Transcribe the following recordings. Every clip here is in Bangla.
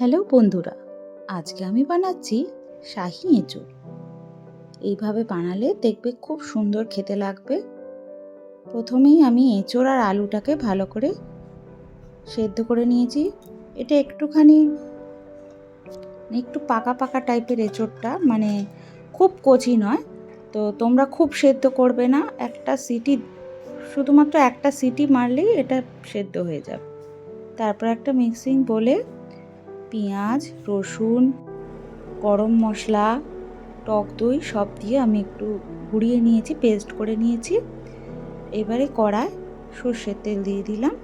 হ্যালো বন্ধুরা, আজকে আমি বানাচ্ছি শাহি এঁচোড় এইভাবে বানালে দেখবে খুব সুন্দর খেতে লাগবে। প্রথমেই আমি এঁচোড় আর আলুটাকে ভালো করে সেদ্ধ করে নিয়েছি। এটা একটুখানি, একটু পাকা পাকা টাইপের এঁচোড়টা মানে খুব কচি নয়। তো তোমরা খুব সেদ্ধ করবে না, একটা সিটি, শুধুমাত্র একটা সিটি মারলেই এটা সেদ্ধ হয়ে যাবে। তারপর একটা মিক্সিং বলে পেঁয়াজ, রসুন, গরম মশলা, টক দই সব দিয়ে আমি একটু ঘুরিয়ে নিয়েছি পেস্ট করে নিয়েছি। এবারে কড়ায় সর্ষের তেল দিয়ে দিলাম।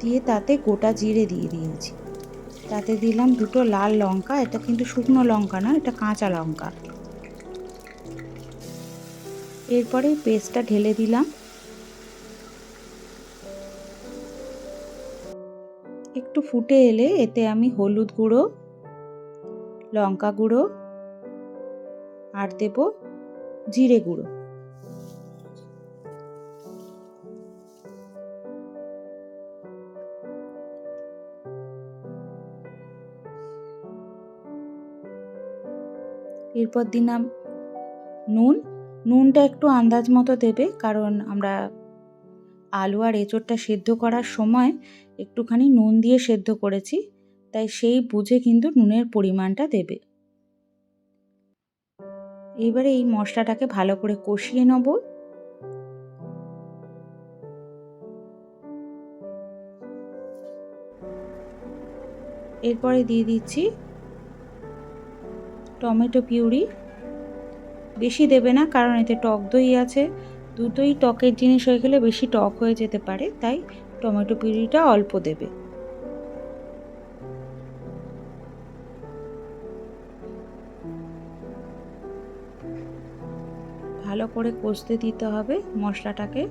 দিয়ে তাতে গোটা জিরে দিয়ে দিয়েছি। তাতে দিলাম দুটো লাল লঙ্কা, এটা কিন্তু শুকনো লঙ্কা না, এটা কাঁচা লঙ্কা। এরপরে পেস্টটা ঢেলে দিলাম। একটু ফুটে এলে এতে আমি হলুদ গুঁড়ো, লঙ্কা গুঁড়ো আর দেব জিরে গুঁড়ো। এরপর দিলাম নুন। নুনটা একটু আন্দাজ মতো দেবে, কারণ আমরা আলু আর এঁচোড়টা সেদ্ধ করার সময় একটুখানি নুন দিয়ে সেদ্ধ করেছি, তাই সেই বুঝে কিন্তু নুনের পরিমাণটা দেবে। এবারে এই মশলাটাকে ভালো করে কষিয়ে নেব। এরপরে দিয়ে দিচ্ছি টমেটো পিউরি। বেশি দেবে না, কারণ এতে টক দই আছে। দুটোই টকের জিনিস হয়ে গেলে বেশি টক হয়ে যেতে পারে, তাই টমেটো পিউরিটা অল্প দেবে। ভালো করে কষতে দিতে হবে মশলাটাকে।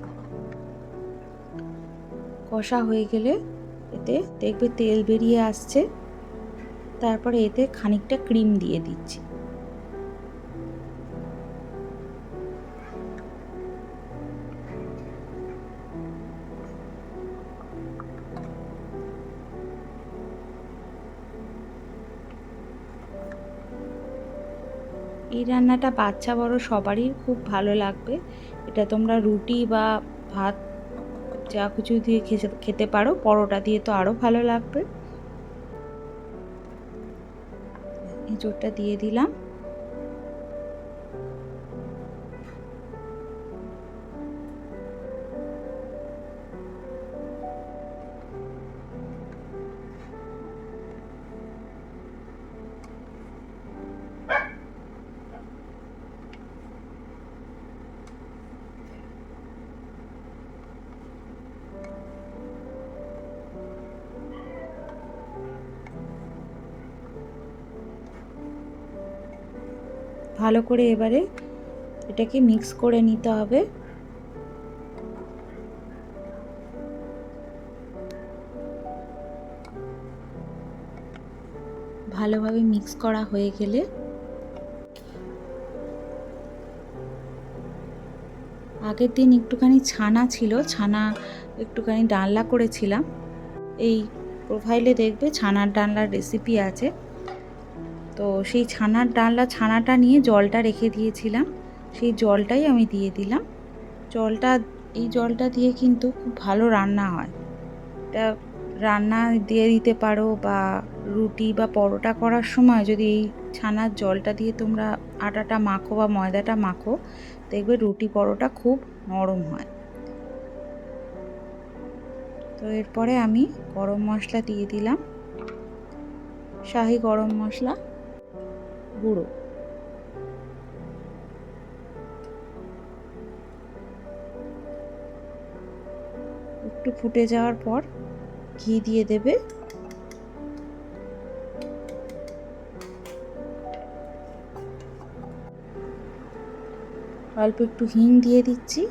কষা হয়ে গেলে এতে দেখবে তেল বেরিয়ে আসছে। তারপরে এতে খানিকটা ক্রিম দিয়ে দিচ্ছি। এই রান্নাটা বাচ্চা বড় সবারই খুব ভালো লাগবে। এটা তোমরা রুটি বা ভাত যা কিছু দিয়ে খেতে পারো। পরোটা দিয়ে তো আরও ভালো লাগবে। এঁচোড়টা দিয়ে দিলাম। ভালো করে এবারে এটাকে মিক্স করে নিতে হবে। ভালোভাবে মিক্স করা হয়ে গেলে আগের দিন একটুখানি ছানা ছিল, ছানা একটুখানি ডালনা করেছিলাম। এই প্রোফাইলে দেখবে ছানার ডালনার রেসিপি আছে। তো সেই ছানার ডালনা ছানাটা নিয়ে জলটা রেখে দিয়েছিলাম। সেই জলটাই আমি দিয়ে দিলাম। জলটা, এই জলটা দিয়ে কিন্তু খুব ভালো রান্না হয়। এটা রান্না দিয়ে দিতে পারো বা রুটি বা পরোটা করার সময় যদি এই ছানার জলটা দিয়ে তোমরা আটাটা মাখো বা ময়দাটা মাখো, দেখবে রুটি, পরোটা খুব নরম হয়। তো এরপরে আমি গরম মশলা দিয়ে দিলাম। শাহি গরম মশলা। গুঁড়ো। একটু ফুটে যাওয়ার পর ঘি দিয়ে দেবে। অল্প একটু হিং দিয়ে দিচ্ছি।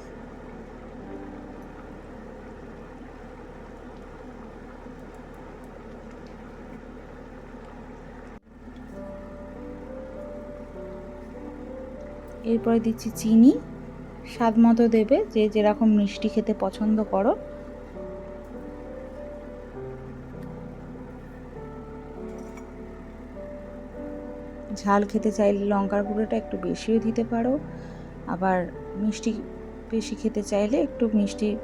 এরপরে দিচ্ছি চিনি। স্বাদ মতো দেবে, যে যেরকম মিষ্টি খেতে পছন্দ করো। ঝাল খেতে চাইলে লঙ্কার গুঁড়োটা একটু বেশিও দিতে পারো। আবার মিষ্টি বেশি খেতে চাইলে একটু মিষ্টি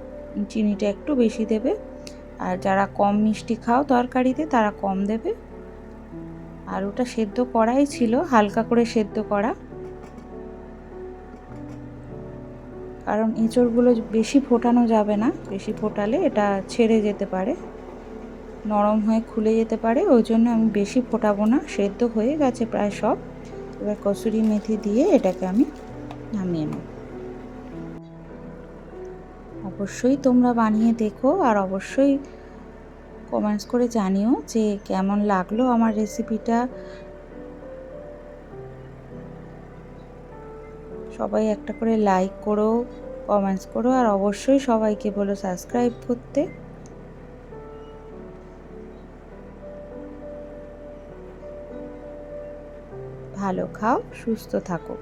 চিনিটা একটু বেশি দেবে। আর যারা কম মিষ্টি খাও তরকারিতে, তারা কম দেবে। আর ওটা সেদ্ধ করাই ছিল, হালকা করে সেদ্ধ করা। কারণ এঁচড়গুলো বেশি ফোটানো যাবে না, বেশি ফোটালে এটা ছেড়ে যেতে পারে, নরম হয়ে খুলে যেতে পারে, ওই জন্য আমি বেশি ফোটাবো না, সেদ্ধ হয়ে গেছে প্রায় সব। এবার কসুরি মেথি দিয়ে এটাকে আমি নামিয়ে নেব। অবশ্যই তোমরা বানিয়ে দেখো আর অবশ্যই কমেন্টস করে জানিও যে কেমন লাগল আমার রেসিপিটা। সবাই একটা করে লাইক করো কমেন্টস করো আর অবশ্যই সবাইকে বলো সাবস্ক্রাইব করতে। ভালো খাও, সুস্থ থাকো।